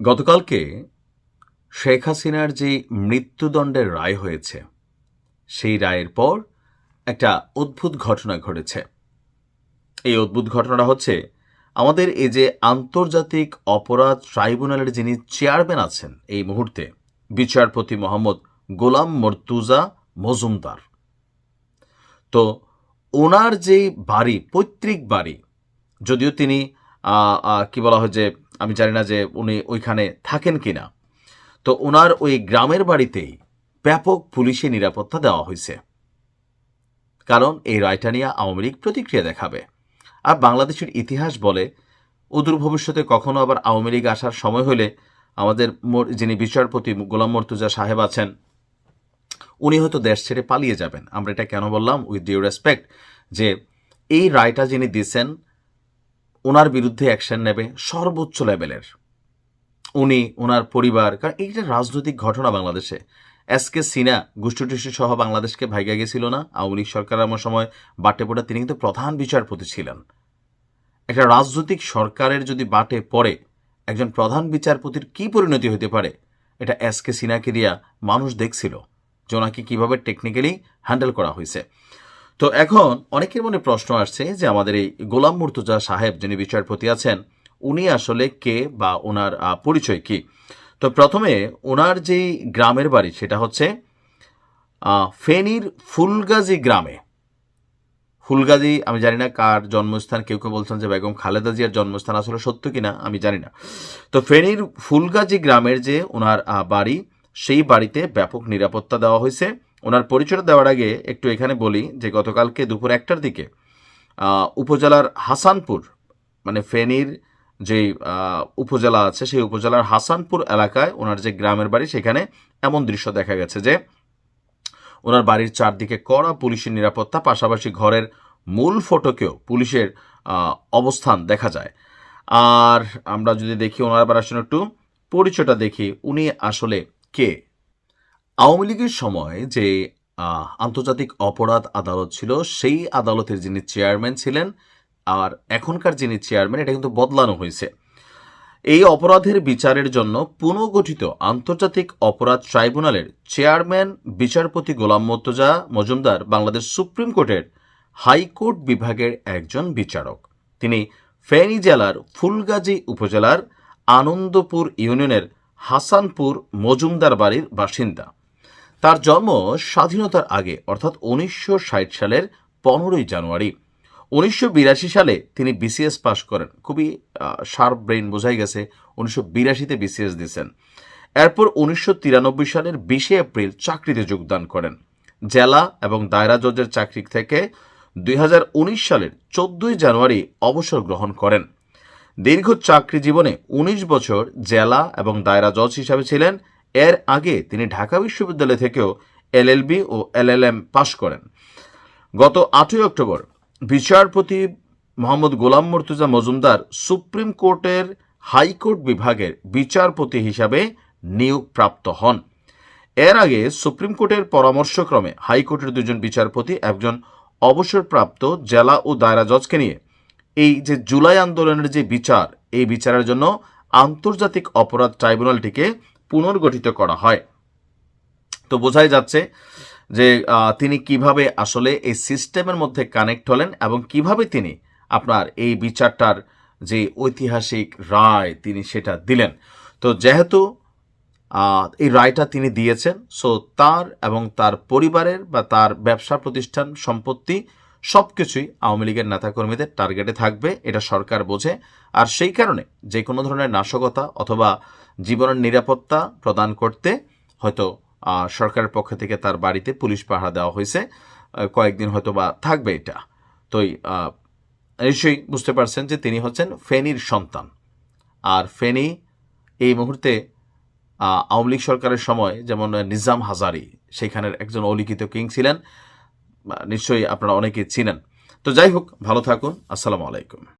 গতকালকে শেখ হাসিনার যে মৃত্যুদণ্ডের রায় হয়েছে, সেই রায়ের পর একটা অদ্ভুত ঘটনা ঘটেছে। এই অদ্ভুত ঘটনাটা হচ্ছে, আমাদের এই যে আন্তর্জাতিক অপরাধ ট্রাইব্যুনালের যিনি চেয়ারম্যান আছেন এই মুহূর্তে, বিচারপতি মোহাম্মদ গোলাম মর্তুজা মজুমদার। তো ওনার যে বাড়ি, পৈতৃক বাড়ি, যদিও তিনি কি বলা হয় যে আমি জানি না যে উনি ওইখানে থাকেন কিনা। তো ওনার ওই গ্রামের বাড়িতেই ব্যাপক পুলিশি নিরাপত্তা দেওয়া হয়েছে। কারণ এই রায়টা নিয়ে আওয়ামী লীগ প্রতিক্রিয়া দেখাবে। আর বাংলাদেশের ইতিহাস বলে অদূর ভবিষ্যতে কখনো আবার আওয়ামী লীগ আসার সময় হলে আমাদের যিনি বিচারপতি গোলাম মর্তুজা সাহেব আছেন, উনি হয়তো দেশ ছেড়ে পালিয়ে যাবেন। আমরা এটা কেন বললাম? উইথ ডিউ রেসপেক্ট যে এই রায়টা যিনি দিয়েছেন ওনার বিরুদ্ধে অ্যাকশন নেবে সর্বোচ্চ লেভেলের উনি, ওনার পরিবার, কারণ এইটা রাজনৈতিক ঘটনা বাংলাদেশে, এস কে সিনা গোষ্ঠীটুষ্টি সহ বাংলাদেশকে ভাইগা গেছিল না। আওয়ামী লীগ সরকার আমার সময় বাটে পড়ে তিনি কিন্তু প্রধান বিচারপতি ছিলেন। একটা রাজনৈতিক সরকারের যদি বাটে পড়ে, একজন প্রধান বিচারপতির কি পরিণতি হতে পারে? এটা এস কে সিনাকে দিয়া মানুষ দেখছিল যে ওনাকে কীভাবে টেকনিক্যালি হ্যান্ডেল করা হয়েছে। তো এখন অনেকের মনে প্রশ্ন আসছে যে আমাদের এই গোলাম মুর্তুজা সাহেব যিনি বিচারপতি আছেন, উনি আসলে কে বা ওনার পরিচয় কি? তো প্রথমে ওনার যে গ্রামের বাড়ি সেটা হচ্ছে ফেনীর ফুলগাজী গ্রামে। ফুলগাজী, আমি জানি না কার জন্মস্থান, কেউ কেউ বলছেন যে বেগম খালেদা জিয়ার জন্মস্থান আসলে সত্য কিনা, আমি জানি না। তো ফেনীর ফুলগাজী গ্রামের যে ওনার বাড়ি, সেই বাড়িতে ব্যাপক নিরাপত্তা দেওয়া হয়েছে। ওনার পরিচয় দেওয়ার আগে একটু এখানে বলি যে গতকালকে দুপুর একটার দিকে উপজেলার হাসানপুর মানে ফেনীর যে উপজেলা আছে, সেই উপজেলার হাসানপুর এলাকায় ওনার যে গ্রামের বাড়ি, সেখানে এমন দৃশ্য দেখা গেছে যে ওনার বাড়ির চারদিকে কড়া পুলিশের নিরাপত্তা, পাশাপাশি ঘরের মূল ফটকেও পুলিশের অবস্থান দেখা যায়। আর আমরা যদি দেখি ওনার আবার আসলে একটু পরিচয়টা দেখি, উনি আসলে কে? আওয়ামী লীগের সময় যে আন্তর্জাতিক অপরাধ আদালত ছিল, সেই আদালতের যিনি চেয়ারম্যান ছিলেন আর এখনকার যিনি চেয়ারম্যান, এটা কিন্তু বদলানো হয়েছে। এই অপরাধের বিচারের জন্য পুনর্গঠিত আন্তর্জাতিক অপরাধ ট্রাইব্যুনালের চেয়ারম্যান, বিচারপতি গোলাম মর্তজা মজুমদার বাংলাদেশ সুপ্রিম কোর্টের হাইকোর্ট বিভাগের একজন বিচারক। তিনি ফেনী জেলার ফুলগাজী উপজেলার আনন্দপুর ইউনিয়নের হাসানপুর মজুমদার বাড়ির বাসিন্দা। তার জন্ম স্বাধীনতার আগে, অর্থাৎ উনিশশো ষাট সালের পনেরোই জানুয়ারি। উনিশশো বিরাশি সালে তিনি বিসিএস পাশ করেন। খুবই শার্প ব্রেইন বোঝাই গেছে, উনিশশো বিরাশিতে বিসিএস দিয়েছেন। এরপর উনিশশো তিরানব্বই সালের বিশে এপ্রিল চাকরিতে যোগদান করেন। জেলা এবং দায়রা জজের চাকরি থেকে দুই হাজার উনিশ সালের চোদ্দই জানুয়ারি অবসর গ্রহণ করেন। দীর্ঘ চাকরি জীবনে ১৯ বছর জেলা এবং দায়রা জজ হিসাবে ছিলেন। এর আগে তিনি ঢাকা বিশ্ববিদ্যালয় থেকেও এলএলবি ও এলএলএম পাশ করেন। গত আটই অক্টোবর বিচারপতি মোহাম্মদ গোলাম মর্তুজা মজুমদার সুপ্রিম কোর্টের হাইকোর্ট বিভাগের বিচারপতি হিসাবে নিয়োগপ্রাপ্ত হন। এর আগে সুপ্রিম কোর্টের পরামর্শক্রমে হাইকোর্টের দুজন বিচারপতি, একজন অবসরপ্রাপ্ত জেলা ও দায়রা জজকে নিয়ে এই যে জুলাই আন্দোলনের যে বিচার, এই বিচারের জন্য আন্তর্জাতিক অপরাধ ট্রাইব্যুনালটিকে পুনর্গঠিত করা হয়। তো বোঝাই যাচ্ছে যে তিনি কীভাবে আসলে এই সিস্টেমের মধ্যে কানেক্ট হলেন এবং কীভাবে তিনি আপনার এই বিচারটার যে ঐতিহাসিক রায় তিনি সেটা দিলেন। তো যেহেতু এই রায়টা তিনি দিয়েছেন, সো তার এবং তার পরিবারের বা তার ব্যবসা প্রতিষ্ঠান সম্পত্তি সব কিছুই আওয়ামী লীগের নেতাকর্মীদের টার্গেটে থাকবে, এটা সরকার বোঝে। আর সেই কারণে যে কোনো ধরনের নাশকতা অথবা জীবনের নিরাপত্তা প্রদান করতে হয়তো সরকারের পক্ষ থেকে তার বাড়িতে পুলিশ পাহারা দেওয়া হয়েছে। কয়েকদিন হয়তো বা থাকবে এটা। তো নিশ্চয়ই বুঝতে পারছেন যে তিনি হচ্ছেন ফেনীর সন্তান। আর ফেনী এই মুহূর্তে আওয়ামী লীগ সরকারের সময় যেমন নিজাম হাজারি, সেখানের একজন অলিখিত কিং ছিলেন। নিশ্চয়ই আপনারা অনেকে চিনেন। তো যাই হোক, ভালো থাকুন। আসসালামু আলাইকুম।